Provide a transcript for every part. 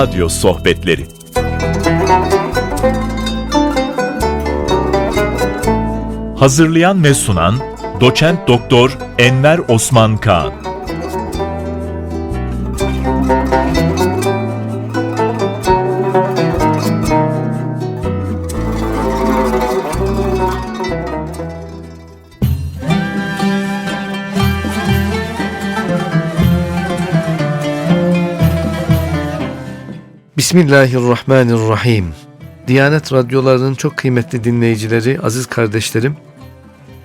Radyo Sohbetleri. Hazırlayan ve sunan Doçent Doktor Enver Osman Kaan Bismillahirrahmanirrahim. Diyanet radyolarının çok kıymetli dinleyicileri, aziz kardeşlerim,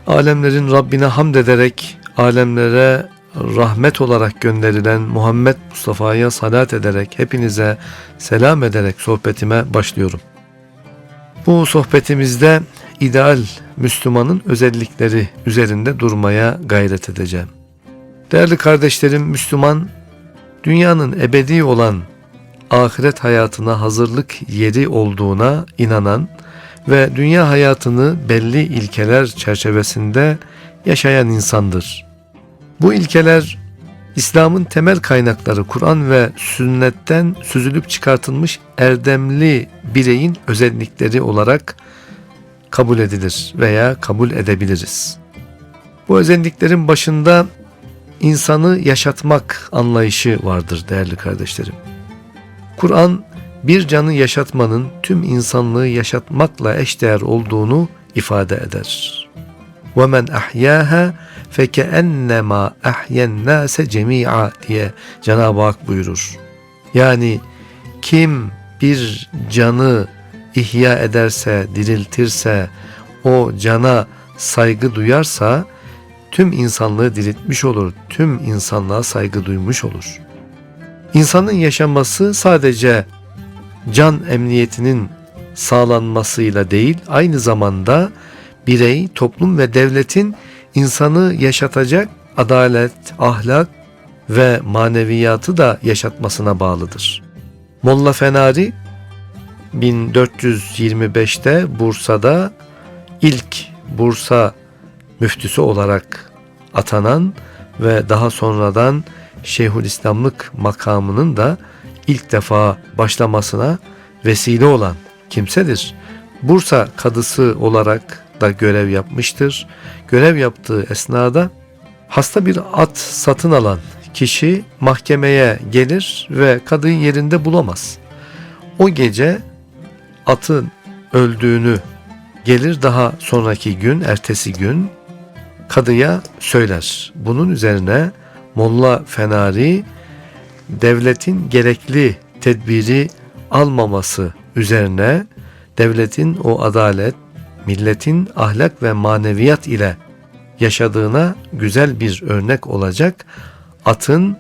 alemlerin Rabbine hamd ederek, alemlere rahmet olarak gönderilen Muhammed Mustafa'ya salat ederek, hepinize selam ederek sohbetime başlıyorum. Bu sohbetimizde ideal Müslümanın özellikleri üzerinde durmaya gayret edeceğim. Değerli kardeşlerim, Müslüman, dünyanın ebedi olan ahiret hayatına hazırlık yeri olduğuna inanan ve dünya hayatını belli ilkeler çerçevesinde yaşayan insandır. Bu ilkeler İslam'ın temel kaynakları Kur'an ve sünnetten süzülüp çıkartılmış erdemli bireyin özellikleri olarak kabul edilir veya kabul edebiliriz. Bu özelliklerin başında insanı yaşatmak anlayışı vardır değerli kardeşlerim. Kur'an bir canı yaşatmanın tüm insanlığı yaşatmakla eşdeğer olduğunu ifade eder. وَمَنْ أَحْيَاهَا فَكَأَنَّمَا أَحْيَا النَّاسَ جَمِيعًا diye Cenab-ı Hak buyurur. Yani kim bir canı ihya ederse, diriltirse, o cana saygı duyarsa tüm insanlığı diriltmiş olur, tüm insanlığa saygı duymuş olur.'' İnsanın yaşaması sadece can emniyetinin sağlanmasıyla değil, aynı zamanda birey, toplum ve devletin insanı yaşatacak adalet, ahlak ve maneviyatı da yaşatmasına bağlıdır. Molla Fenari 1425'te Bursa'da ilk Bursa müftüsü olarak atanan ve daha sonradan Şeyhülislamlık makamının da ilk defa başlamasına vesile olan kimsedir. Bursa kadısı olarak da görev yapmıştır. Görev yaptığı esnada hasta bir at satın alan kişi mahkemeye gelir ve kadıyı yerinde bulamaz. O gece atın öldüğünü gelir daha sonraki gün, ertesi gün kadıya söyler. Bunun üzerine Molla Fenari devletin gerekli tedbiri almaması üzerine devletin o adalet, milletin ahlak ve maneviyat ile yaşadığına güzel bir örnek olacak atın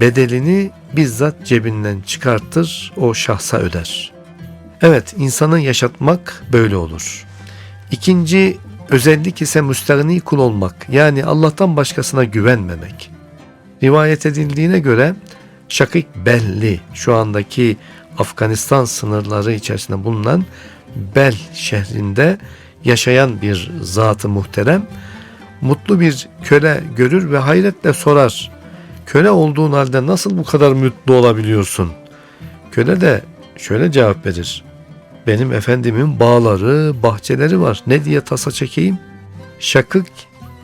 bedelini bizzat cebinden çıkartır, o şahsa öder. Evet, insanı yaşatmak böyle olur. İkinci özellik ise müstahni kul olmak, yani Allah'tan başkasına güvenmemek. Rivayet edildiğine göre Şakik Belli şu andaki Afganistan sınırları içerisinde bulunan Bel şehrinde yaşayan bir zatı muhterem mutlu bir köle görür ve hayretle sorar. Köle olduğun halde nasıl bu kadar mutlu olabiliyorsun? Köle de şöyle cevap verir. Benim efendimin bağları, bahçeleri var. Ne diye tasa çekeyim? Şakık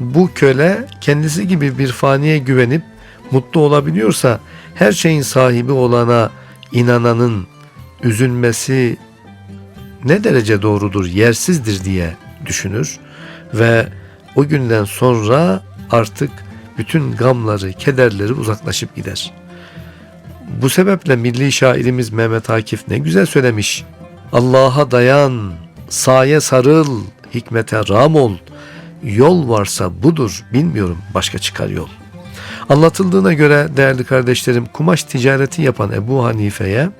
bu köle kendisi gibi bir faniye güvenip mutlu olabiliyorsa her şeyin sahibi olana inananın üzülmesi ne derece doğrudur, yersizdir diye düşünür ve o günden sonra artık bütün gamları, kederleri uzaklaşıp gider. Bu sebeple milli şairimiz Mehmet Akif ne güzel söylemiş. Allah'a dayan, saye sarıl, hikmete ram ol. Yol varsa budur, bilmiyorum başka çıkar yol.'' Anlatıldığına göre değerli kardeşlerim kumaş ticareti yapan Ebu Hanife'ye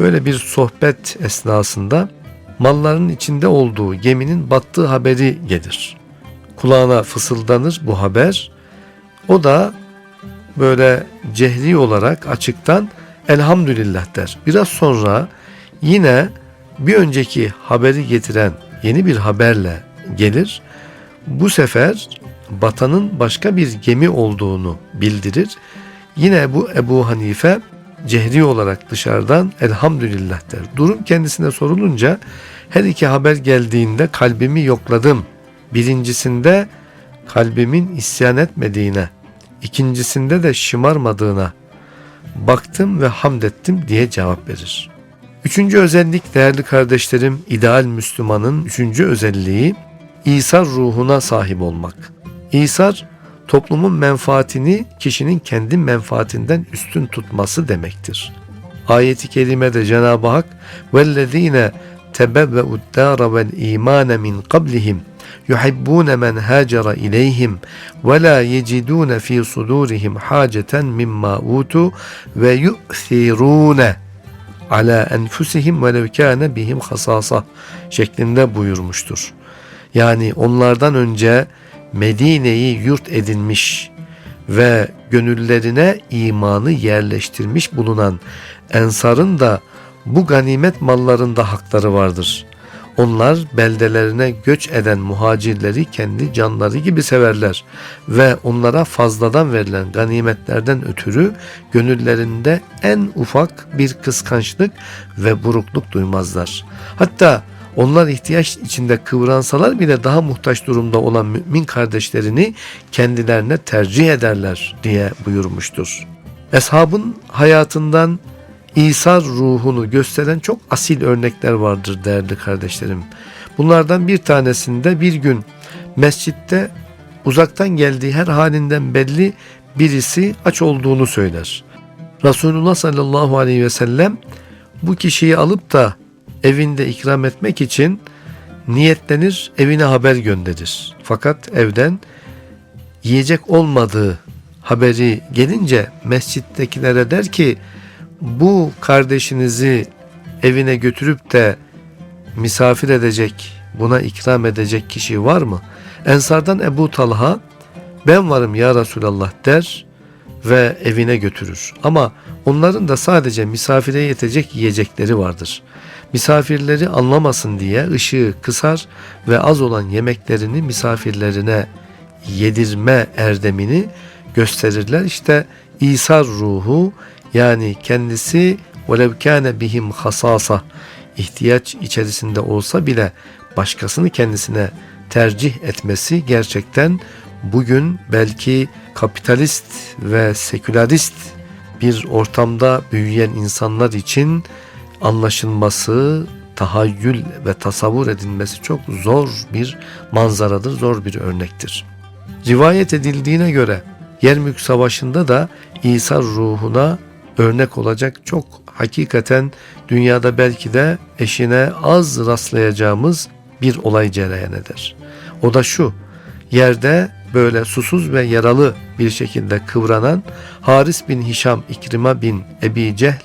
böyle bir sohbet esnasında malların içinde olduğu geminin battığı haberi gelir. Kulağına fısıldanır bu haber. O da böyle cehri olarak açıktan elhamdülillah der. Biraz sonra yine bir önceki haberi getiren yeni bir haberle gelir. Bu sefer batanın başka bir gemi olduğunu bildirir. Yine bu Ebu Hanife cehri olarak dışarıdan elhamdülillah der. Durum kendisine sorulunca her iki haber geldiğinde kalbimi yokladım. Birincisinde kalbimin isyan etmediğine, ikincisinde de şımarmadığına baktım ve hamd ettim diye cevap verir. Üçüncü özellik değerli kardeşlerim, ideal Müslümanın üçüncü özelliği İsar ruhuna sahip olmak. İsar toplumun menfaatini kişinin kendi menfaatinden üstün tutması demektir.'' Ayeti kerimede Cenab-ı Hak vellezine tebevve'ud dâre vel îmâne min qablihim yuhibbûne men hâcera ileyhim ve lâ yecidûne fî sudûrihim hâceten mimmâ utu ve yu'thirûne ala enfusihim ve şeklinde buyurmuştur. Yani onlardan önce Medine'yi yurt edinmiş ve gönüllerine imanı yerleştirmiş bulunan ensarın da bu ganimet mallarında hakları vardır. Onlar beldelerine göç eden muhacirleri kendi canları gibi severler ve onlara fazladan verilen ganimetlerden ötürü gönüllerinde en ufak bir kıskançlık ve burukluk duymazlar. Hatta onlar ihtiyaç içinde kıvransalar bile daha muhtaç durumda olan mümin kardeşlerini kendilerine tercih ederler diye buyurmuştur. Eshabın hayatından İsa ruhunu gösteren çok asil örnekler vardır değerli kardeşlerim. Bunlardan bir tanesinde bir gün mescitte uzaktan geldiği her halinden belli birisi aç olduğunu söyler. Resulullah sallallahu aleyhi ve sellem bu kişiyi alıp da evinde ikram etmek için niyetlenir evine haber gönderir. Fakat evden yiyecek olmadığı haberi gelince mescittekilere der ki bu kardeşinizi evine götürüp de misafir edecek, buna ikram edecek kişi var mı? Ensardan Ebu Talha ben varım ya Resulallah der ve evine götürür. Ama onların da sadece misafire yetecek yiyecekleri vardır. Misafirleri anlamasın diye ışığı kısar ve az olan yemeklerini misafirlerine yedirme erdemini gösterirler. İşte İsa ruhu yani kendisi velev kâne bihim hasasa ihtiyaç içerisinde olsa bile başkasını kendisine tercih etmesi gerçekten bugün belki kapitalist ve sekülerist bir ortamda büyüyen insanlar için anlaşılması, tahayyül ve tasavvur edilmesi çok zor bir manzaradır, zor bir örnektir. Rivayet edildiğine göre Yermük Savaşı'nda da İsa ruhuna örnek olacak çok hakikaten dünyada belki de eşine az rastlayacağımız bir olay cereyan eder. O da şu, yerde böyle susuz ve yaralı bir şekilde kıvranan Haris bin Hişam, İkrima bin Ebi Cehl,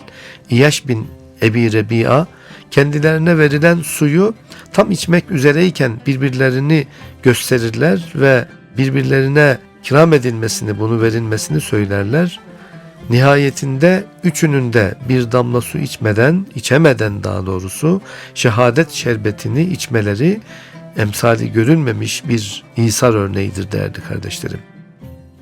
İyaş bin Ebi Rebi'a kendilerine verilen suyu tam içmek üzereyken birbirlerini gösterirler ve birbirlerine ikram edilmesini, bunu verilmesini söylerler. Nihayetinde üçünün de bir damla su içmeden, içemeden daha doğrusu şehadet şerbetini içmeleri emsali görülmemiş bir İsar örneğidir değerli kardeşlerim.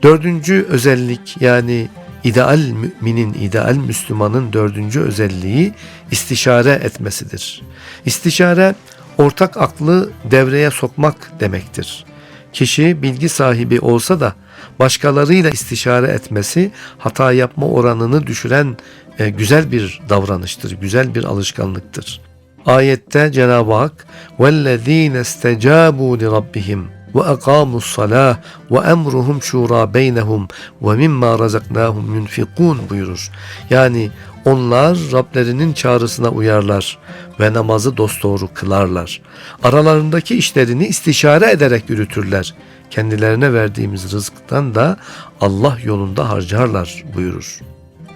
Dördüncü özellik yani ideal müminin, ideal Müslümanın dördüncü özelliği istişare etmesidir. İstişare ortak aklı devreye sokmak demektir. Kişi bilgi sahibi olsa da başkalarıyla istişare etmesi hata yapma oranını düşüren e, güzel bir davranıştır, güzel bir alışkanlıktır. Ayette Cenab-ı Hak وَالَّذ۪ينَ اسْتَجَابُوا لِرَبِّهِمْ ve akamus salah ve emruhum şura beynehum ve mimma razaknahum yunfikun buyurur. Yani onlar Rablerinin çağrısına uyarlar ve namazı dosdoğru kılarlar. Aralarındaki işlerini istişare ederek yürütürler. Kendilerine verdiğimiz rızıktan da Allah yolunda harcarlar buyurur.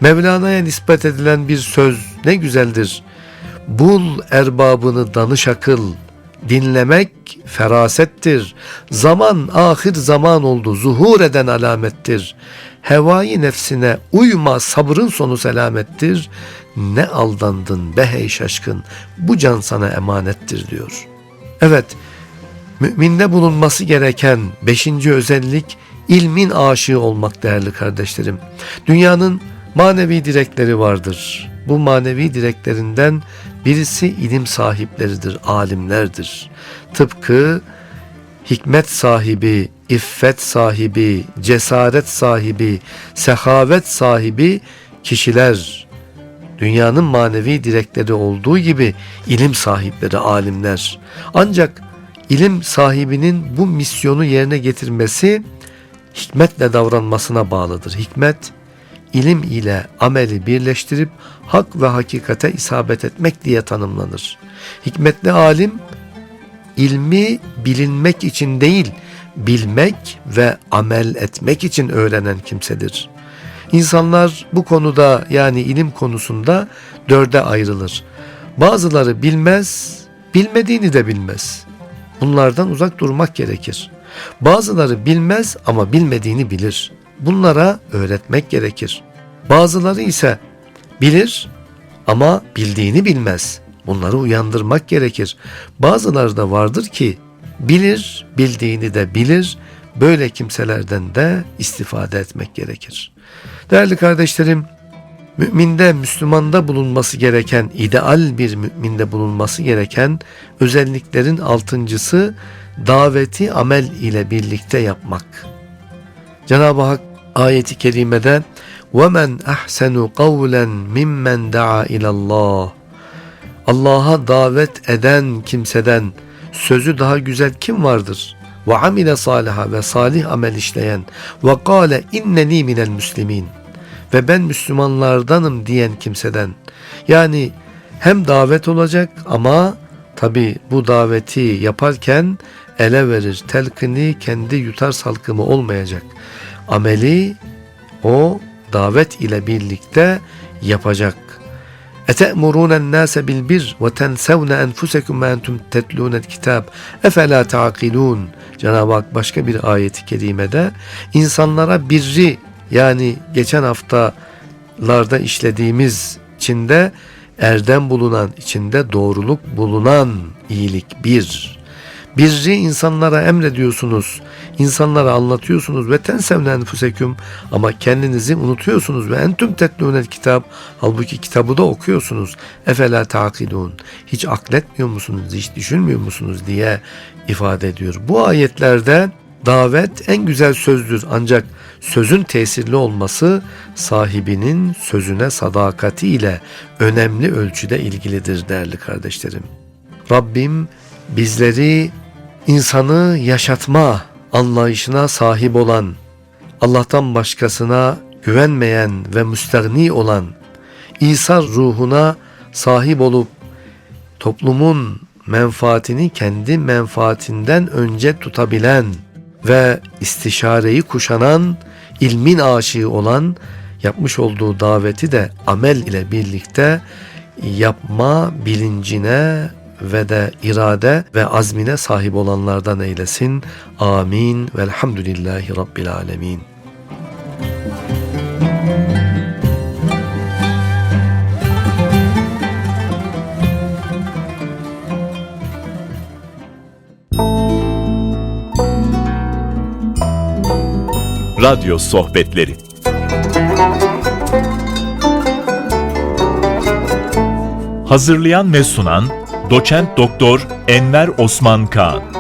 Mevlana'ya nispet edilen bir söz ne güzeldir. Bul erbabını danış akıl.'' Dinlemek ferasettir. Zaman ahir zaman oldu, zuhur eden alamettir. Hevai nefsine uyma, sabrın sonu selamettir. Ne aldandın be hey şaşkın, bu can sana emanettir diyor. Evet, müminde bulunması gereken beşinci özellik ilmin aşığı olmak değerli kardeşlerim. Dünyanın manevi direkleri vardır. Bu manevi direklerinden birisi ilim sahipleridir, alimlerdir. Tıpkı hikmet sahibi, iffet sahibi, cesaret sahibi, sehavet sahibi kişiler dünyanın manevi direkleri olduğu gibi ilim sahipleri, alimler. Ancak ilim sahibinin bu misyonu yerine getirmesi hikmetle davranmasına bağlıdır. Hikmet, ilim ile ameli birleştirip hak ve hakikate isabet etmek diye tanımlanır. Hikmetli alim, ilmi bilinmek için değil, bilmek ve amel etmek için öğrenen kimsedir. İnsanlar bu konuda yani ilim konusunda dörde ayrılır. Bazıları bilmez, bilmediğini de bilmez. Bunlardan uzak durmak gerekir. Bazıları bilmez ama bilmediğini bilir. Bunlara öğretmek gerekir. Bazıları ise bilir ama bildiğini bilmez. Bunları uyandırmak gerekir. Bazıları da vardır ki bilir, bildiğini de bilir. Böyle kimselerden de istifade etmek gerekir. Değerli kardeşlerim, müminde, Müslümanda bulunması gereken, ideal bir müminde bulunması gereken özelliklerin altıncısı daveti amel ile birlikte yapmak. Cenab-ı Hak ayeti kerimede وَمَنْ أَحْسَنُ قَوْلًا مِمَّنْ دَعَا إِلَى اللّٰهِ Allah'a davet eden kimseden sözü daha güzel kim vardır? Ve amile saliha ve salih amel işleyen ve kâle inneni minel müslimin ve ben Müslümanlardanım diyen kimseden yani hem davet olacak ama tabi bu daveti yaparken ele verir telkini kendi yutar salkımı olmayacak ameli o davet ile birlikte yapacak اَتَأْمُرُونَ النَّاسَ بِالْبِرِّ وَتَنْسَوْنَ أَنْفُسَكُمْ وَاَنْتُمْ تَتْلُونَ الْكِتَابِ اَفَلَا تَعْقِلُونَ Cenab-ı Hak başka bir ayeti kerimede insanlara birri yani geçen haftalarda işlediğimiz içinde erdem bulunan, içinde doğruluk bulunan iyilik bir. Birri insanlara emrediyorsunuz, insanlara anlatıyorsunuz ve tensevne enfuseküm ama kendinizi unutuyorsunuz ve entüm tetlûnel kitap halbuki kitabı da okuyorsunuz. Efela takilun hiç akletmiyor musunuz, hiç düşünmüyor musunuz diye ifade ediyor. Bu ayetlerde davet en güzel sözdür ancak sözün tesirli olması sahibinin sözüne sadakati ile önemli ölçüde ilgilidir değerli kardeşlerim. Rabbim bizleri insanı yaşatma anlayışına sahip olan, Allah'tan başkasına güvenmeyen ve müstahni olan, İsa ruhuna sahip olup toplumun menfaatini kendi menfaatinden önce tutabilen ve istişareyi kuşanan, ilmin aşığı olan, yapmış olduğu daveti de amel ile birlikte yapma bilincine ve de irade ve azmine sahip olanlardan eylesin. Amin. Velhamdülillahi Rabbil Alemin. Radyo Sohbetleri Hazırlayan ve sunan Doçent Doktor Enver Osman Kaan